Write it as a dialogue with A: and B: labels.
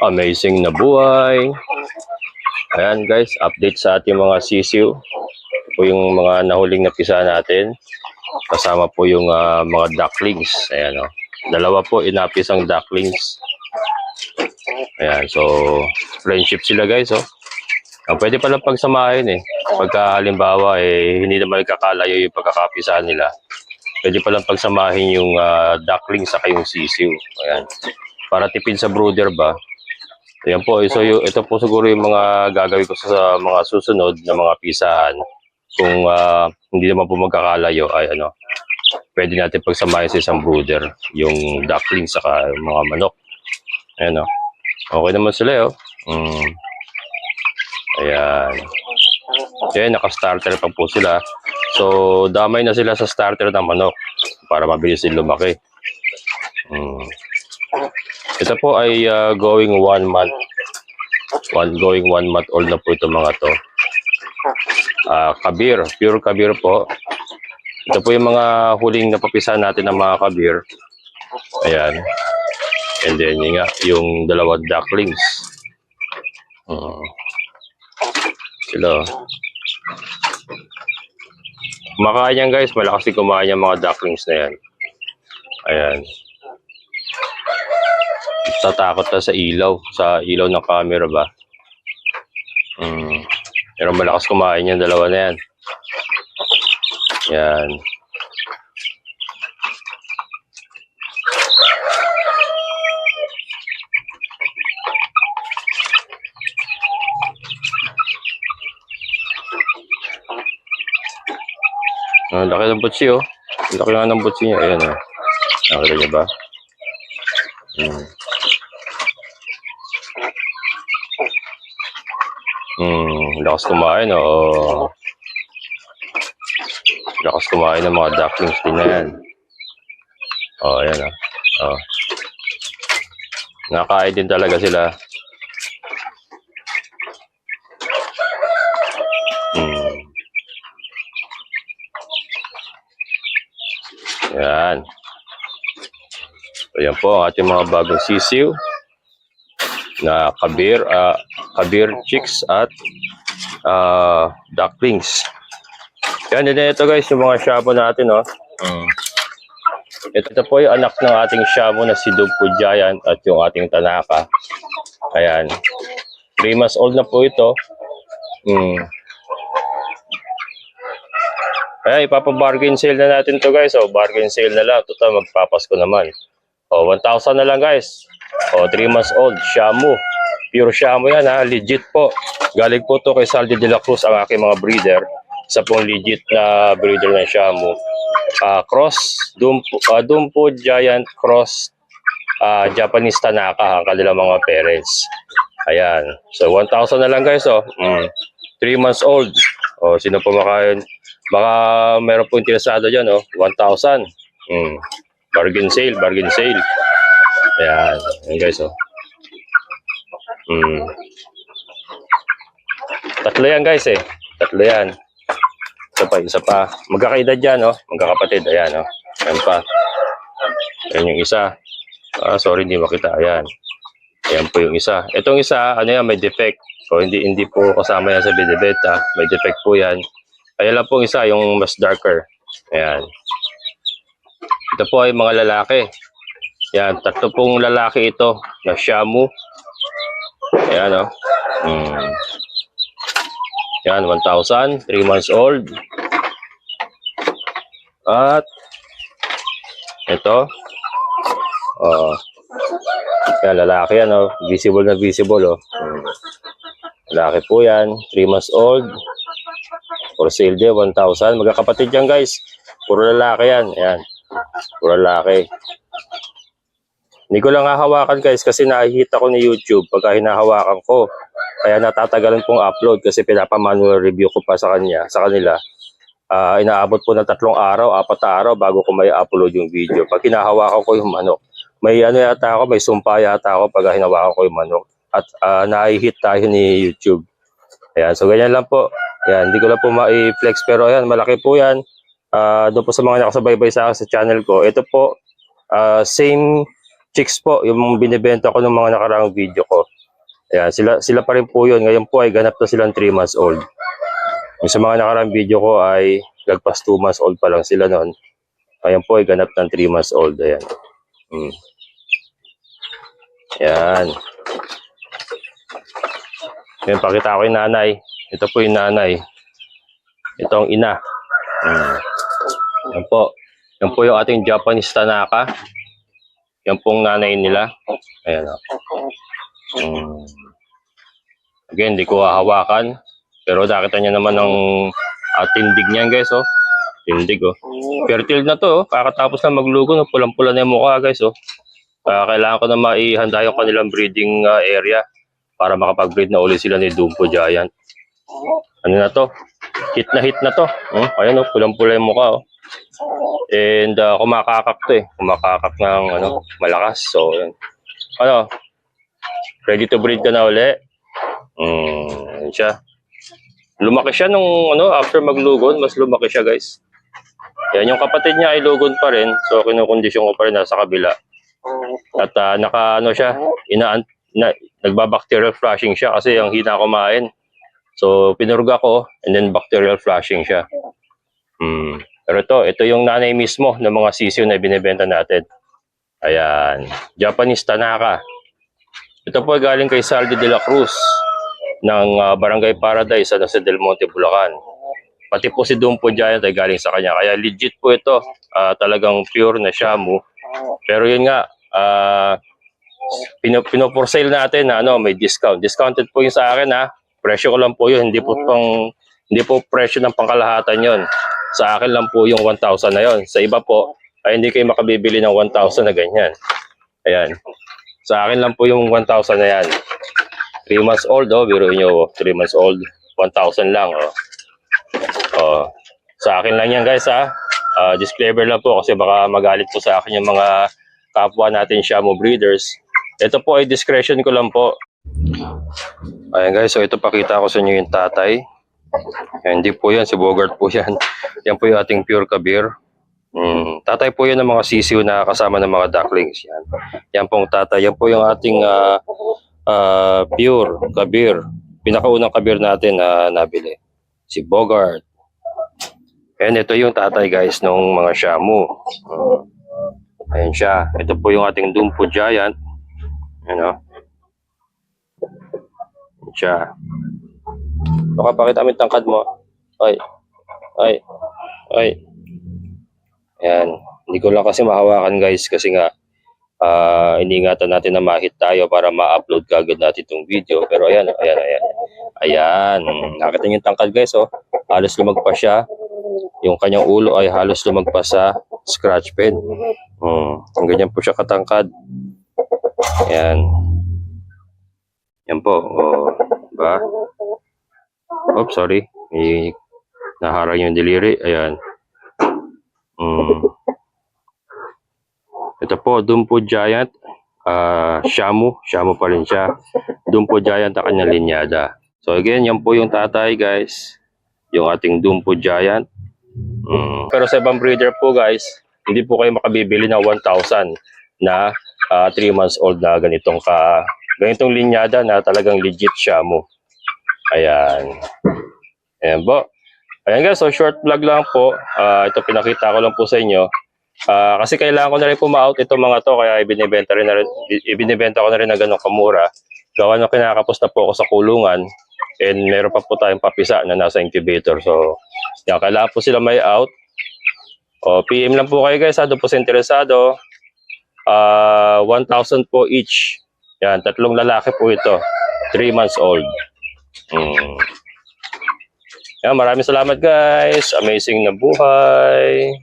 A: amazing na buhay. Ayan guys, update sa ating mga sisiw. Ito po yung mga nahuling napisa natin. Kasama po yung ah, mga ducklings. Ayan o. Dalawa po inapisang ducklings. Ayan, so friendship sila guys oh. Ang pwede palang pagsamahin eh. Pagka halimbawa eh, hindi naman kakalayo yung pagkakapisahan nila. Pwede palang pagsamahin yung ah, duckling sa yung sisiw. Ayan. Para tipid sa brooder ba. Ayan po. So, yung, ito po siguro yung mga gagawin ko sa mga susunod na mga pisahan. Kung ah, hindi naman po magkakalayo ay ano, pwede natin pagsamahin sa isang brooder yung duckling saka mga manok. Ayan o. Okay naman sila oh. Mm. Ayan. Ayan, naka-starter pa po sila. So, damay na sila sa starter ng manok para mabilis din lumaki. Mm. Ito po ay ah, going one month. One, going one month old na po ito mga to. Ah, kabir, pure kabir po. Ito po yung mga huling napapisahan natin ng mga kabir. Ayan. And then yung, nga, yung dalawang ducklings. Mm. Sila. oh. Kumakain yan guys, malakas din kumain yung mga ducklings na yan. Ayan. Tatakot na sa ilaw, sa ilaw ng camera ba. Mm. Pero malakas kumain yung dalawa na yan. Yan. Ang laki ng butsi oh. Laki nga ng butsi niya. Ayan oh. Nakita niyo ba? Hmm. Hmm, lakas kumain oh. Lakas kumain ng mga ducklings din na yan. Oh, ayan oh. Oh. Nakakain din talaga sila. Hmm. Yan. So, po ang ating mga bagong sisiw na kabir, ah, kabir chicks at ah, ducklings. Yan, din ito guys, yung mga shabu natin, oh. Mm. Ito, ito po yung anak ng ating shabu na si Dugpo Giant at yung ating Tanaka. Ayan. 3 months old na po ito. Mm. Kaya ipapabargain sale na natin to guys. O, bargain sale na lang. Total, magpapasko naman. O, 1,000 na lang guys. O, 3 months old. Shamu. Pure Shamu yan ha. Legit po. Galing po to kay Saldi de la Cruz ang aking mga breeder. Isa pong legit na breeder ng Shamu. Ah, cross. Dumpo, uh, Dumpo Giant Cross ah, Japanese Tanaka ang kanilang mga parents. Ayan. So, 1,000 na lang guys. Oh. Mm. 3 months old. O, sino po makain? Baka meron po interesado dyan, oh. 1,000. Mm. Bargain sale, bargain sale. Ayan. Ayan guys, oh. Mm. Tatlo yan guys, eh. Tatlo yan. Isa pa, isa pa. Magkakaedad yan, oh. Magkakapatid. Ayan, oh. Ayan pa. Ayan yung isa. Ah, sorry, hindi makita. Ayan. Ayan po yung isa. Itong isa, ano yan, may defect. So, hindi hindi po kasama yan sa bidebeta. May defect po yan. Kaya lang po isa, yung mas darker. Ayan. Ito po ay mga lalaki. Yan, tatlo pong lalaki ito na Shamu. Ayan, oh. Hmm. Yan, 1,000. 3 months old. At ito. Oh. Yan, lalaki yan, oh. Visible na visible, oh. Hmm. Lalaki po yan. 3 months old. For sale din, 1,000. Magkakapatid yan, guys. Puro lalaki yan. Ayan. Puro lalaki. Hindi ko lang hahawakan guys kasi nakikita ko ni YouTube pagka hinahawakan ko. Kaya natatagalan pong upload kasi pinapa-manual review ko pa sa kanya, sa kanila. Ah, inaabot po ng tatlong araw, apat na araw bago ko may upload yung video. Pag hinahawakan ko yung manok. May ano yata ako, may sumpa yata ako pag hinawakan ko yung manok. At uh, na-hit tayo ni YouTube. Ayan, so ganyan lang po. Ayan, hindi ko lang po ma-flex pero ayan, malaki po yan. Ah, doon po sa mga nakasubaybay sa sa channel ko. Ito po, ah, same chicks po, yung binibenta ko ng mga nakaraang video ko. Ayan, sila, sila pa rin po yun. Ngayon po ay ganap na silang 3 months old. Yung sa mga nakaraang video ko ay lagpas 2 months old pa lang sila noon. Ngayon po ay ganap ng 3 months old. Ayan. Hmm. Ayan. Ngayon, pakita ko yung nanay. Ito po yung nanay. Ito ang ina. Hmm. Yan po. Yan po yung ating Japanese Tanaka. Yan pong nanay nila. Ayan o. Hmm. Again, hindi ko hahawakan. Pero nakita niya naman ng uh, tindig niyan guys oh. Tindig oh. Fertile na to oh. Kakatapos na maglugo no. Pulang-pula na yung mukha guys oh. Kaya kailangan ko na maihanda yung kanilang breeding uh, area para makapag-breed na uli sila ni Dumbo Giant. Ano na to? Hit na hit na to. Hmm? Ayan oh, pulang-pula yung mukha oh. And uh, kumakakak to eh. Kumakakak ng ano, malakas. So, yun. Ano? Ready to breed ka na uli? Hmm, yun siya. Lumaki siya nung ano, after maglugon, mas lumaki siya guys. Yan, yung kapatid niya ay lugon pa rin. So, kinukondisyon ko pa rin nasa kabila. At ah, naka ano siya, ina na, nagbabacterial flushing siya kasi ang hina kumain. So, pinurga ko and then bacterial flushing siya. Hmm. Pero ito, ito yung nanay mismo ng mga sisiyo na binibenta natin. Ayan. Japanese Tanaka. Ito po galing kay Saldi de la Cruz ng ah, Barangay Paradise sa Jose del Monte, Bulacan. Pati po si Dumpo Giant ay galing sa kanya. Kaya legit po ito. Ah, talagang pure na Shamu. Pero yun nga, ah pino, pino natin na ano, may discount. Discounted po yung sa akin ha. Presyo ko lang po yun, hindi po pang hindi po presyo ng pangkalahatan yon. Sa akin lang po yung 1,000 na yon. Sa iba po, ay hindi kayo makabibili ng 1,000 na ganyan. Ayan. Sa akin lang po yung 1,000 na yan. 3 months old, oh, biro nyo, 3 months old, 1,000 lang, oh. Oh, sa akin lang yan, guys, ha. Ah, disclaimer lang po kasi baka magalit po sa akin yung mga kapwa natin Shamu breeders. Ito po ay discretion ko lang po. Ayan guys, so ito pakita ko sa inyo yung tatay. Ayan, hindi po yan, si Bogart po yan. Yan po yung ating pure kabir. Mm, tatay po yan ng mga sisiw na kasama ng mga ducklings. Yan, yan pong tatay. Yan po yung ating ah, ah, pure kabir. Pinakaunang kabir natin na nabili. Si Bogart. And ito yung tatay guys nung mga Shamu. Mm. Ayan siya. Ito po yung ating Dumpo Giant. Ano? Ayan siya. Baka pakita mo yung tangkad mo. Ay. Ay. Ay. Ayan. Hindi ko lang kasi mahawakan guys kasi nga ah iningatan natin na mahit tayo para ma-upload kagad natin itong video. Pero ayan, ayan, ayan. Ayan. Nakita niyo yung tangkad guys oh. Halos lumagpas siya. Yung kanyang ulo ay halos lumagpas sa scratch pad. Hmm. Ang ganyan po siya katangkad. Ayan. Yan po. Oh, ba? Oops, sorry. May naharang yung deliri. Ayan. Hmm. Ito po, Dumpo Giant. ah Shamu. Shamu pa rin siya. Dumpo Giant ang kanyang linyada. So again, yan po yung tatay guys. Yung ating Dumpo Giant. Hmm. Pero sa ibang breeder po guys, hindi po kayo makabibili ng 1,000 na 3 months old na ganitong ka ganitong linyada na talagang legit Shamu. Ayan. Ayan po. Ayan guys, so short vlog lang po. Ah, ito pinakita ko lang po sa inyo. Ah, kasi kailangan ko na rin po-out itong mga to kaya ibinibenta rin na rin, ibinibenta ko na rin na ganong kamura. Gawa nung kinakapos na po ako sa kulungan and meron pa po tayong papisa na nasa incubator. So, yan, kailangan po sila may out. O, PM lang po kayo guys ha, po sa interesado. Ah, 1,000 po each. Yan, tatlong lalaki po ito. 3 months old. Mm. Yan, maraming salamat guys. Amazing na buhay.